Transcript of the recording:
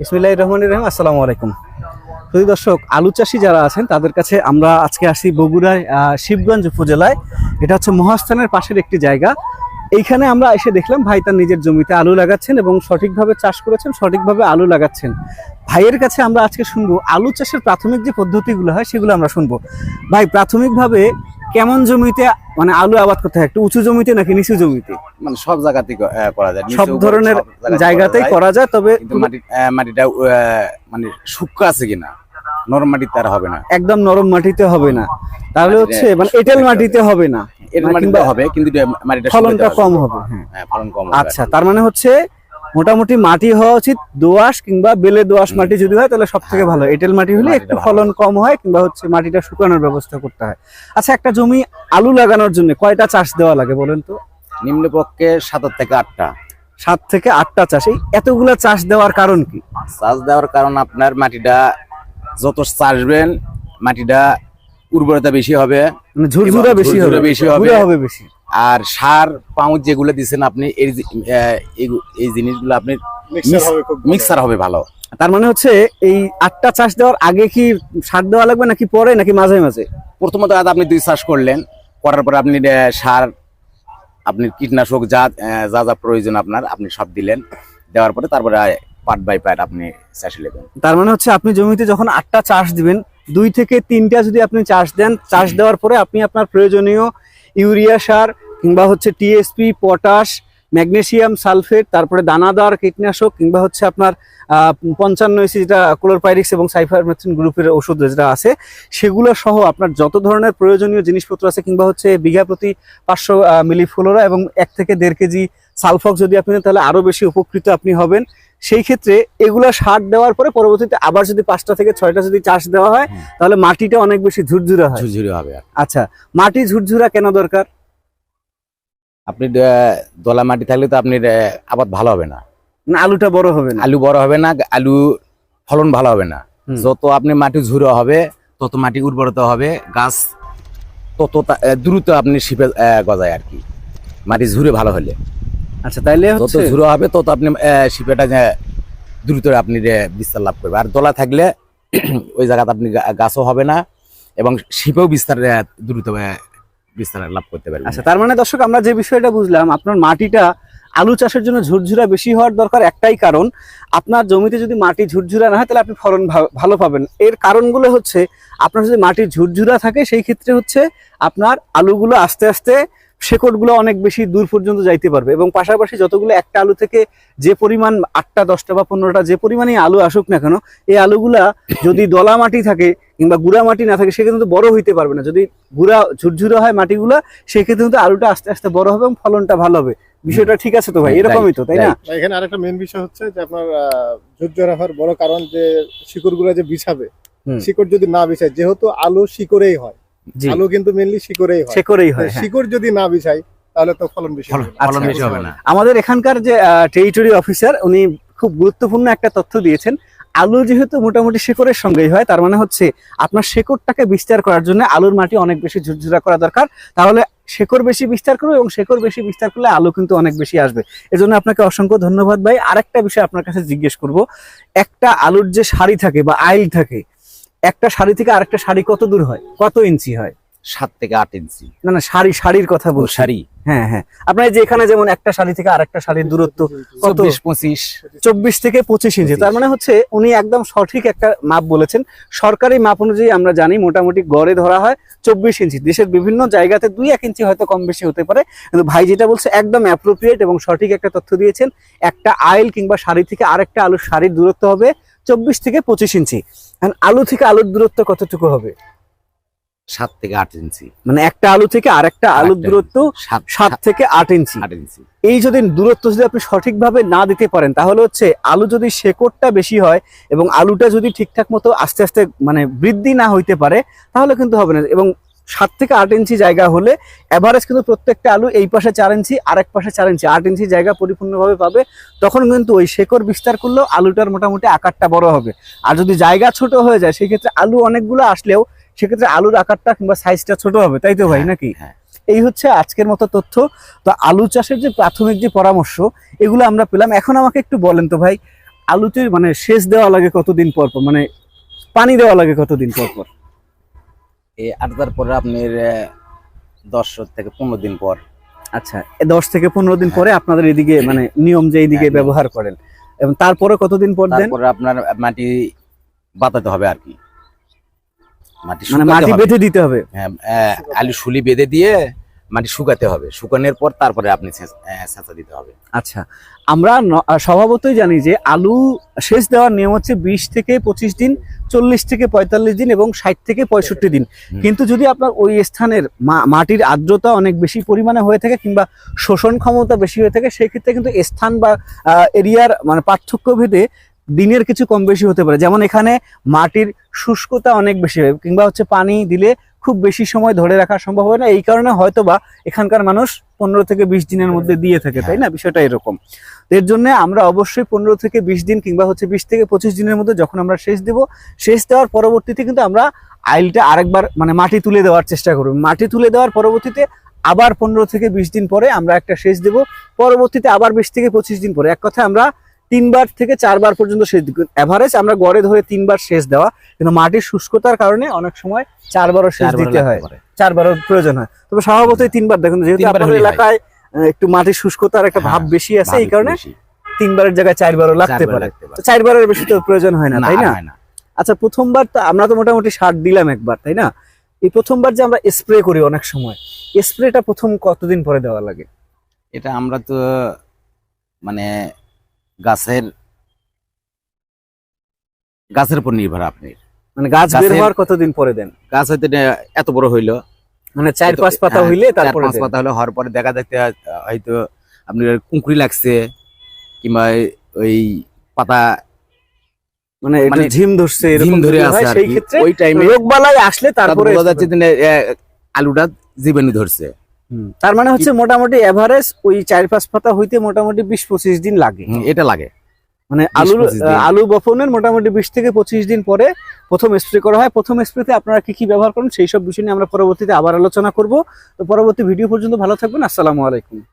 ইসমিল্লাহ রহমান রহিম, আসসালামু আলাইকুম। যদি দর্শক, আলু চাষি যারা আছেন, তাদের কাছে আমরা আজকে আসি বগুড়ায় শিবগঞ্জ উপজেলায়। এটা হচ্ছে মহাস্থানের পাশের একটি জায়গা। এইখানে আমরা এসে দেখলাম, ভাই তার নিজের জমিতে আলু লাগাচ্ছেন এবং সঠিকভাবে চাষ করেছেন, সঠিকভাবে আলু লাগাচ্ছেন। ভাইয়ের কাছে আমরা আজকে শুনব, আলু চাষের প্রাথমিক যে পদ্ধতিগুলো হয়, সেগুলো আমরা শুনব। ভাই, প্রাথমিকভাবে কেমন জমিতে মানে আলু আবাদ করতে হয় একটু উঁচু জমিতে নাকি নিচু জমিতে? মানে সব জায়গাতেই করা যায় সব ধরনের জায়গাতেই করা যায়। তবে মাটিটা মানে শুষ্ক আছে কিনা? নরম মাটিতে আর হবে না। একদম নরম মাটিতে হবে না। তাহলে হচ্ছে মানে এটেল এঁটেল মাটিতে হবে না। এর মানে মাটিতে হবে কিন্তু মাটিটা ফলনটা কম হবে হ্যাঁ। হ্যাঁ ফলন কম হবে আচ্ছা। তার মানে হচ্ছে মোটামুটি মাটি হওয়া উচিত দোআঁশ কিংবা বেলে দোআঁশ মাটি যদি হয় তাহলে সব থেকে ভালো এঁটেল মাটি হলে একটু ফলন কম হয় কিংবা হচ্ছে মাটিটা শুকানোর ব্যবস্থা করতে হয়। আচ্ছা একটা জমি আলু লাগানোর জন্য কয়টা চাষ দেওয়া লাগে বলেন তো? নিম্ন পক্ষে সাতের থেকে আটটা। সাত থেকে আটটা চাষ। এই এতগুলা চাষ দেওয়ার কারণ কি? চাষ দেওয়ার কারণ আপনার মাটিটা যত চাষবেন মাটিটা উর্বরতা বেশি হবে মানে ঝুরঝুরা বেশি হবে। বেশি হবে বেশি। আর সার পাউচ যেগুলো দিচ্ছেন আপনি এই এই- জিনিসগুলো আপনি মিক্সার হবে ভালো। তার মানে হচ্ছে এই আটটা চাষ দেওয়ার আগে কি সার দেওয়া লাগবে নাকি পরে নাকি মাঝে মাঝে? প্রথমত আপনি দুই চাষ করলেন করার পরে আপনি সার আপনি কীটনাশক যা যা যা প্রয়োজন আপনার আপনি সব দিলেন। দেওয়ার পরে তারপরে পার্ট বাই পার্ট আপনি চাষে নেবেন। তার মানে হচ্ছে আপনি জমিতে যখন আটটা চাষ দিবেন দুই থেকে তিনটা যদি আপনি চাষ দেন চাষ দেওয়ার পরে আপনি আপনার প্রয়োজনীয় ইউরিয়া সার কিংবা হচ্ছে টিএসপি পটাশ ম্যাগনেসিয়াম সালফেট তারপরে দানাদার কীটনাশক কিংবা হচ্ছে আপনার পঞ্চান্ন এসি যেটা ক্লোরপাইরিক্স এবং সাইফারমেথ্রিন গ্রুপের ওষুধ যেটা আছে, সেগুলো সহ আপনার যত ধরনের প্রয়োজনীয় জিনিসপত্র আছে কিংবা হচ্ছে বিঘা প্রতি পাঁচশো মিলি ফ্লোরা এবং এক থেকে দেড় কেজি সালফক যদি আপনি তাহলে আরও বেশি উপকৃত আপনি হবেন। সেই ক্ষেত্রে এগুলা সার দেওয়ার পরে পরবর্তীতে আবার যদি পাঁচটা থেকে ছয়টা যদি চাষ দেওয়া হয় তাহলে মাটিটা অনেক বেশি ঝুরঝুরা হয়। ঝুরঝুরি হবে আচ্ছা মাটি ঝুরঝুরা কেন দরকার? আপনি দলা মাটি থাকলে তো আপনি আবাদ ভালো হবে না। না আলুটা বড় হবে না। আলু বড় হবে না আলু ফলন ভালো হবে না। যত আপনি মাটি ঝুরো হবে তত মাটি উর্বরতা হবে গাছ তত দ্রুত আপনি শিপে গজায় আর কি। মাটি ঝুরে ভালো হলে। আচ্ছা তাইলে যত ঝুরো হবে তত আপনি শিপেটা দ্রুত আপনি বিস্তার লাভ করবে আর দলা থাকলে ওই জায়গাতে আপনি গাছও হবে না এবং শিপেও বিস্তার দ্রুত বিস্তার লাভ করতে পারবে আচ্ছা তার মানে দর্শক আমরা যে বিষয়টা বুঝলাম আপনার মাটিটা আলু চাষের জন্য ঝুরঝুরা বেশি হওয়ার দরকার একটাই কারণ আপনার জমিতে যদি মাটি ঝুরঝুরা না হয় তাহলে আপনি ফলন ভালো পাবেন। এর কারণগুলো হচ্ছে আপনার যদি মাটি ঝুরঝুরা থাকে সেই ক্ষেত্রে হচ্ছে আপনার আলুগুলো আস্তে আস্তে শেকড়গুলো অনেক বেশি দূর পর্যন্ত যাইতে পারবে এবং পাশাপাশি যতগুলো একটা আলু থেকে যে পরিমাণ আটটা দশটা বা পনেরোটা যে পরিমাণে আলু আসুক না কেন এই আলুগুলা যদি দলা মাটি থাকে কিংবা গুড়া মাটি না থাকে সেক্ষেত্রে কিন্তু বড় হইতে পারবে না। যদি গুড়া ঝুরঝুরা হয় মাটিগুলা সেক্ষেত্রে কিন্তু আলুটা আস্তে আস্তে বড় হবে এবং ফলনটা ভালো হবে। বিষয়টা ঠিক আছে তো ভাই? এরকমই তো তাই না. এখানে আরেকটা মেন বিষয় হচ্ছে যে আপনার ঝুরঝরা হওয়ার বড় কারণ যে শিকড়গুলো যে বিছাবে শিকড় যদি না বিছায় যেহেতু আলু শিকড়েই হয় আলু কিন্তু মেনলি শিকড়েই হয়। তো হয় হ্যাঁ। শিকড় যদি না বিছাই তাহলে তো ফলন বেশি ফলন হবে। না। ফলন আচ্ছা, বেশি হবে না। আমাদের এখানকার যে টেরিটরি অফিসার উনি খুব গুরুত্বপূর্ণ একটা তথ্য দিয়েছেন। আলু যেহেতু মোটামুটি শেকড়ের সঙ্গেই হয় তার মানে হচ্ছে আপনার শেকড়টাকে বিস্তার করার জন্য আলুর মাটি অনেক বেশি ঝুরঝুরা করা দরকার। তাহলে শেকড় বেশি বিস্তার করবে এবং শেকড় বেশি বিস্তার করলে আলু কিন্তু অনেক বেশি আসবে। এজন্য আপনাকে অসংখ্য ধন্যবাদ ভাই। আরেকটা বিষয় আপনার কাছে জিজ্ঞেস করব। একটা আলুর যে সারি থাকে বা আইল থাকে একটা শাড়ি থেকে আরেকটা শাড়ি কত দূর হয়? কত ইঞ্চি হয়? সাত থেকে আট ইঞ্চি। না না সারি সারির কথা বলছি। সারি হ্যাঁ হ্যাঁ। আপনার যে এখানে যেমন একটা শাড়ি থেকে আরেকটা শাড়ির দূরত্ব কত? চব্বিশ পঁচিশ। চব্বিশ থেকে পঁচিশ ইঞ্চি। তার মানে হচ্ছে উনি একদম সঠিক একটা মাপ বলেছেন। সরকারি মাপ অনুযায়ী আমরা জানি মোটামুটি গড়ে ধরা হয় চব্বিশ ইঞ্চি। দেশের বিভিন্ন জায়গাতে দুই এক ইঞ্চি হয়তো কম বেশি হতে পারে। কিন্তু ভাই যেটা বলছে একদম অ্যাপ্রোপ্রিয়েট এবং সঠিক একটা তথ্য দিয়েছেন। একটা আইল কিংবা শাড়ি থেকে আরেকটা আলুর শাড়ির দূরত্ব হবে চব্বিশ থেকে পঁচিশ ইঞ্চি। আলু থেকে আলুর দূরত্ব কতটুকু হবে? সাত থেকে আট ইঞ্চি। মানে একটা আলু থেকে আর একটা আলুর দূরত্ব সাত থেকে আট ইঞ্চি। আট ইঞ্চি। এই যদি দূরত্ব যদি আপনি সঠিকভাবে না দিতে পারেন তাহলে হচ্ছে আলু যদি শেকড়টা বেশি হয় এবং আলুটা যদি ঠিকঠাক মতো আস্তে আস্তে মানে বৃদ্ধি না হইতে পারে তাহলে কিন্তু হবে না। এবং সাত থেকে আট ইঞ্চি জায়গা হলে অ্যাভারেজ কিন্তু প্রত্যেকটা আলু এই পাশে চার ইঞ্চি আরেক পাশে চার ইঞ্চি আট ইঞ্চি জায়গা পরিপূর্ণভাবে পাবে। তখন কিন্তু ওই শেকড় বিস্তার করলেও আলুটার মোটামুটি আকারটা বড় হবে। আর যদি জায়গা ছোট হয়ে যায় সেক্ষেত্রে আলু অনেকগুলো আসলেও সেক্ষেত্রে আলুর আকারটা কিংবা সাইজটা ছোট হবে তাই তো ভাই নাকি? হ্যাঁ। এই হচ্ছে আজকের মতো তথ্য। তো আলু চাষের যে প্রাথমিক যে পরামর্শ এগুলো আমরা পেলাম। এখন আমাকে একটু বলেন তো ভাই আলুতে মানে সেচ দেওয়া লাগে কতদিন পর পর? মানে পানি দেওয়া লাগে কতদিন পর পর? এই আটটার পরে আপনার দশ থেকে পনেরো দিন পর। আচ্ছা দশ থেকে পনেরো দিন পরে আপনাদের এদিকে মানে নিয়ম যে এইদিকে হ্যাঁ, ব্যবহার করেন। এবং তারপরে কতদিন পর দেন? তারপরে আপনার মাটি বাতাতে হবে আর কি। মাটি মানে মাটি বেঁধে দিতে হবে। হ্যাঁ, আলু শুলি বেঁধে দিয়ে মাটি শুকাতে হবে। শুকানোর পর তারপরে আপনি ছেঁচা দিতে হবে। আচ্ছা আমরা স্বভাবতই জানি যে আলু সেচ দেওয়ার নিয়ম হচ্ছে বিশ থেকে পঁচিশ দিন চল্লিশ থেকে পঁয়তাল্লিশ দিন এবং ষাট থেকে পঁয়ষট্টি দিন। কিন্তু যদি আপনার ওই স্থানের মাটির আর্দ্রতা অনেক বেশি পরিমাণে হয়ে থাকে কিংবা শোষণ ক্ষমতা বেশি হয়ে থাকে সেই ক্ষেত্রে কিন্তু স্থান বা এরিয়ার মানে পার্থক্য ভেদে দিনের কিছু কম বেশি হতে পারে। যেমন এখানে মাটির শুষ্কতা অনেক বেশি হয় কিংবা হচ্ছে পানি দিলে খুব বেশি সময় ধরে রাখা সম্ভব হয় না। এই কারণে হয়তো বা এখানকার মানুষ পনেরো থেকে বিশ দিনের মধ্যে দিয়ে থাকে তাই না? বিষয়টা এরকম। এর জন্য আমরা অবশ্যই পনেরো থেকে বিশ দিন কিংবা হচ্ছে বিশ থেকে পঁচিশ দিনের মধ্যে যখন আমরা সেচ দেব সেচ দেওয়ার পরবর্তীতে কিন্তু আমরা আইলটা আরেকবার মানে মাটি তুলে দেওয়ার চেষ্টা করব। মাটি তুলে দেওয়ার পরবর্তীতে আবার পনেরো থেকে বিশ দিন পরে আমরা একটা সেচ দেব। পরবর্তীতে আবার বিশ থেকে পঁচিশ দিন পরে। এক কথা আমরা তিনবার থেকে চারবার পর্যন্ত সেচ দিব এভারেজ আমরা গড়ে ধরে তিনবার সেচ দেওয়া কিন্তু মাটির শুষ্কতার কারণে অনেক সময় চারবারও সেচ চারবার দিতে হয়। চারবারও প্রয়োজন হয় তবে স্বভাবতই তিনবার দেখুন যেহেতু হয়। এলাকায় একটু মাটির শুষ্কতার একটা ভাব হ্যাঁ, বেশি আছে এই কারণে তিনবারের জায়গায় চারবারও লাগতে পারে লাগতে পারে। তো চারবারের বেশি তো প্রয়োজন হয় না তাই না। আচ্ছা প্রথমবার তো আমরা তো মোটামুটি সার দিলাম একবার তাই না এই প্রথমবার যে আমরা স্প্রে করি অনেক সময় স্প্রেটা প্রথম কতদিন পরে দেওয়া লাগে এটা আমরা তো মানে গাছের গাছের উপর নির্ভর আপনি। মানে গাছ বের হওয়ার কতদিন পরে দেন? গাছ এটা এত বড় হইল। মানে চার পাঁচ পাতা হ্যাঁ, হইলে তারপরে পাঁচ পাতা হলে হওয়ার পরে দেখা আহ, হয়তো আপনি কুঁকড়ি লাগছে কিংবা ওই পাতা মানে মানে ঝিম ধরছে ঝিম ধরে আছে সেই ক্ষেত্রে ওই টাইমে রোগ বালাই আসলে তারপরে বোঝা যাচ্ছে আলুটা জীবাণু ধরছে। তার মানে হচ্ছে মোটামুটি এভারেজ ওই চার পাঁচ পাতা হইতে মোটামুটি বিশ পঁচিশ দিন লাগে। এটা লাগে। মানে 20 আলু আলু বপনের মোটামুটি বিশ থেকে পঁচিশ দিন পরে প্রথম স্প্রে করা হয়। প্রথম স্প্রেতে আপনারা কি কি ব্যবহার করেন সেই সব বিষয় নিয়ে আমরা পরবর্তীতে আবার আলোচনা করব। তো পরবর্তী ভিডিও পর্যন্ত ভালো থাকবেন। আসসালামু আলাইকুম।